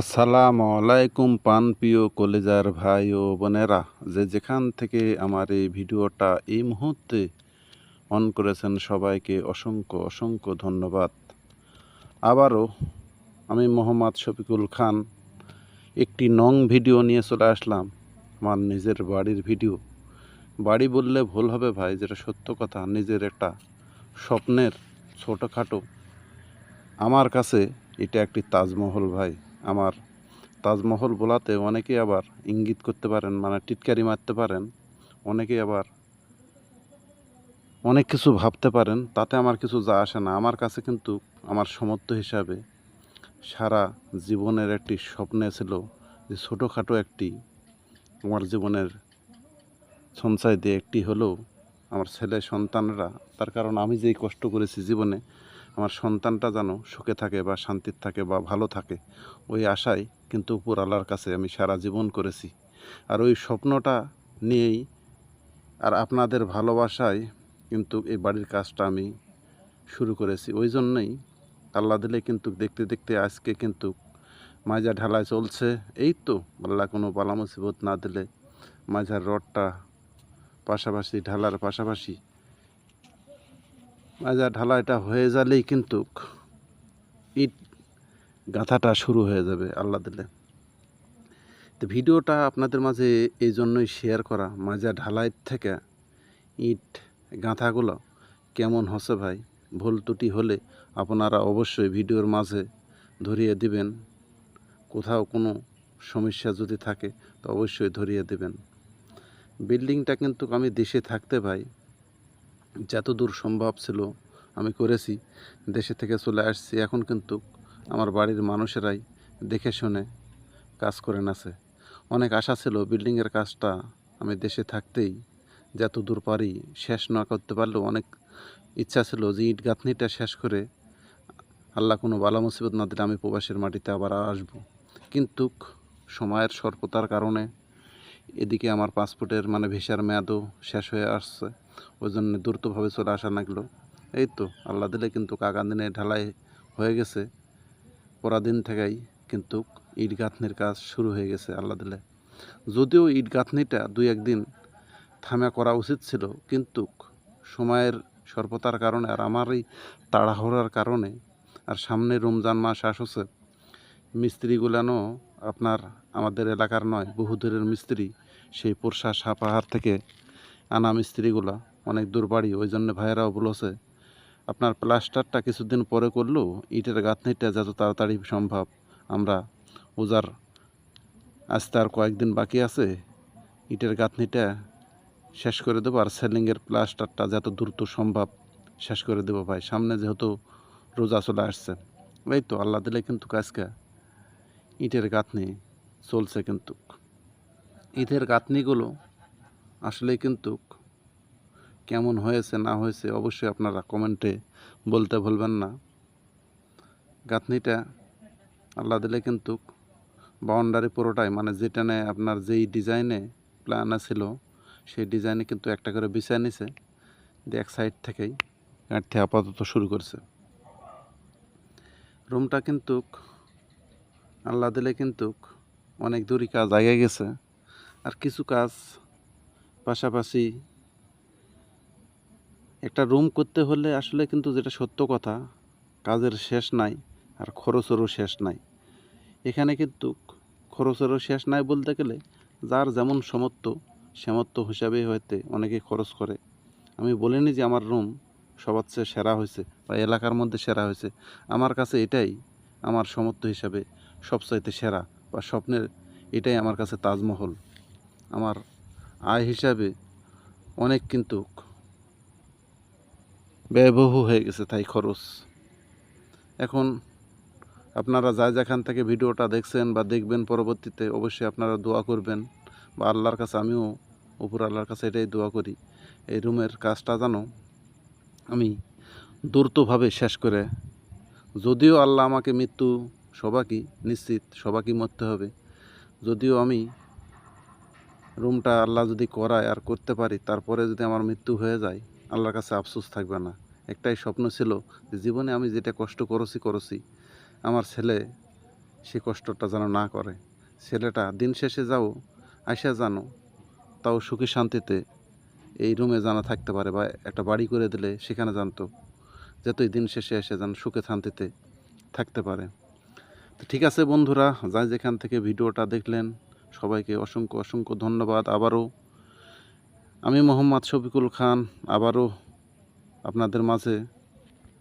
আসসালামু আলাইকুম পান প্রিয় কলেজার ভাই ও বোনেরা। যে যেখান থেকে আমার এই ভিডিওটা এই মুহূর্তে অন করেছেন সবাইকে অসংখ্য অসংখ্য ধন্যবাদ। আবারও আমি মোহাম্মদ শফিকুল খান, একটি নং ভিডিও নিয়ে চলে আসলাম, আমার নিজের বাড়ির ভিডিও। বাড়ি বললে ভুল হবে ভাই, যেটা সত্য কথা, নিজের একটা স্বপ্নের ছোটোখাটো। আমার কাছে এটা একটি তাজমহল ভাই। আমার তাজমহল বলাতে অনেকেই আবার ইঙ্গিত করতে পারেন মানে টিটকারি মারতে পারেন অনেকে আবার অনেক কিছু ভাবতে পারেন, তাতে আমার কিছু যা আসে না। আমার কাছে কিন্তু আমার সমর্থ হিসাবে সারা জীবনের একটি স্বপ্নে ছিল যে ছোটোখাটো একটি, আমার জীবনের সঞ্চয় দিয়ে একটি হলেও আমার ছেলে সন্তানরা, তার কারণ আমি যেই কষ্ট করেছি জীবনে আমার সন্তানটা যেন সুখে থাকে বা শান্তির থাকে বা ভালো থাকে, ওই আশায় কিন্তু উপর আল্লাহর কাছে আমি সারা জীবন করেছি। আর ওই স্বপ্নটা নিয়েই আর আপনাদের ভালোবাসায় কিন্তু এই বাড়ির কাজটা আমি শুরু করেছি। ওই জন্যই আল্লাহ দিলে কিন্তু দেখতে দেখতে আজকে কিন্তু মাঝা ঢালাই চলছে। এই তো আল্লাহ কোনো বালা মুসিবত না দিলে মাঝার রডটা পাশাপাশি, ঢালার পাশাপাশি মাজা ঢালাইটা হয়ে গেলেই কিন্তু ইট গাঁথাটা শুরু হয়ে যাবে, আল্লাহ দিলে। তো ভিডিওটা আপনাদের মাঝে এই জন্যই শেয়ার করা, মাজা ঢালাই থেকে ইট গাঁথাগুলো কেমন হচ্ছে ভাই? ভুল ত্রুটি হলে আপনারা অবশ্যই ভিডিওর মাঝে ধরিয়ে দিবেন। কোথাও কোনো সমস্যা যদি থাকে, তো অবশ্যই ধরিয়ে দেবেন। বিল্ডিংটা কিন্তু আমি দেশে থাকতে ভাই যতদূর সম্ভব ছিল আমি করেছি। দেশে থেকে চলে আসছি। এখন কিন্তু আমার বাড়ির মানুষেরাই দেখে শুনে কাজ করে নাছে। অনেক আশা ছিল বিল্ডিংয়ের কাজটা আমি দেশে থাকতেই যত দূর পারি শেষ না করতে পারলেও অনেক ইচ্ছা ছিল যে ইট গাঁথনিটা শেষ করে আল্লাহ কোনো বালা মুসিবত না দিলে আমি প্রবাসের মাটিতে আবার আসব। কিন্তু সময়ের স্বল্পতার কারণে এদিকে আমার পাসপোর্টের মানে ভিসার মেয়াদও শেষ হয়ে আসছে। ওই জন্য দ্রুতভাবে চলে আসা লাগল। এই তো, আল্লাহ দিলে কিন্তু আগামী দিনে ঢালাই হয়ে গেছে। পরাদিন থেকেই কিন্তু ইট গাঁথনির কাজ শুরু হয়ে গেছে আল্লাহ দিলে। যদিও ইট গাঁথনিটা দুই একদিন থামা করা উচিত ছিল, কিন্তু সময়ের স্বল্পতার কারণে আর আমারই তাড়াহুড়ার কারণে আর সামনে রমজান মাস আসছে মিস্ত্রিগুলানো আপনার আমাদের এলাকার নয়, বহু দূরের মিস্ত্রি সেই পোরশা সাপাহার থেকে আনা মিস্ত্রিগুলা অনেক দূর বাড়ি ওই জন্য ভাইয়েরাও বলেছে আপনার প্লাস্টারটা কিছুদিন পরে করলেও ইটের গাঁথনিটা যত তাড়াতাড়ি সম্ভব। আমরা উজার আসতে আর কয়েকদিন বাকি আছে, ইটের গাঁথনিটা শেষ করে দেবো আর সেলিংয়ের প্লাস্টারটা যত দ্রুত সম্ভব শেষ করে দেবো ভাই। সামনে যেহেতু রোজা চলে আসছে, এই তো আল্লাহ দিলে কিন্তু কাজকে ইটের গাঁথনি চলছে কিন্তু। ইটের গাঁথনিগুলো আসলে কিন্তু কেমন হয়েছে, না হয়েছে অবশ্যই আপনারা কমেন্টে বলতে ভুলবেন না। গাঁথনিটা আল্লাহ দিলে কিন্তু বাউন্ডারি পুরোটাই মানে যেটা নেয় আপনার যেই ডিজাইনে প্ল্যান ছিল সেই ডিজাইনে কিন্তু একটা করে বিছায় নিছে, দিয়ে এক সাইড থেকেই গাঁটতে আপাতত শুরু করছে। রুমটা কিন্তু আল্লাহ দিলে কিন্তু অনেক দূরই কাজ আগে গেছে, আর কিছু কাজ পাশাপাশি একটা রুম করতে হলে আসলে কিন্তু যেটা সত্য কথা, কাজের শেষ নাই আর খরচেরও শেষ নাই। এখানে কিন্তু খরচেরও শেষ নাই বলতে গেলে যার যেমন সমর্থ সামর্থ্য হিসাবে হয়তো অনেকে খরচ করে। আমি বলিনি যে আমার রুম সবার চেয়ে সেরা হয়েছে বা এলাকার মধ্যে সেরা হয়েছে। আমার কাছে এটাই আমার সমর্থ হিসাবে সবচাইতে সেরা বা স্বপ্নের এটাই আমার কাছে তাজমহল। আমার আয় হিসাবে অনেক কিন্তু ব্যয়বহু হয়ে গেছে তাই খরচ। এখন আপনারা যা যেখান থেকে ভিডিওটা দেখছেন বা দেখবেন পরবর্তীতে অবশ্যই আপনারা দোয়া করবেন বা আল্লাহর কাছে আমিও উপর আল্লাহর কাছে এটাই দোয়া করি, এই রুমের কাজটা জানো আমি দ্রুতভাবে শেষ করে। যদিও আল্লাহ আমাকে মৃত্যু সবাকই নিশ্চিত সবাকই মরতে হবে, যদিও আমি রুমটা আল্লাহ যদি করায় আর করতে পারি, তারপরে যদি আমার মৃত্যু হয়ে যায়, আল্লাহর কাছে আফসোস থাকবে না। একটাই স্বপ্ন ছিল যে জীবনে আমি যেটা কষ্ট করেছি করেছি, আমার ছেলে সে কষ্টটা যেন না করে। ছেলেটা দিন শেষে যাও, আইসা জানো, তাও সুখী শান্তিতে এই রুমে জানা থাকতে পারে বা একটা বাড়ি করে দিলে সেখানে জানতো, যতই দিন শেষে এসে যেন সুখে শান্তিতে থাকতে পারে। তো ঠিক আছে বন্ধুরা, যাই যেখান থেকে ভিডিওটা দেখলেন সবাইকে অসংখ্য অসংখ্য ধন্যবাদ। আবারও আমি মোহাম্মদ শফিকুল খান আবারও আপনাদের মাঝে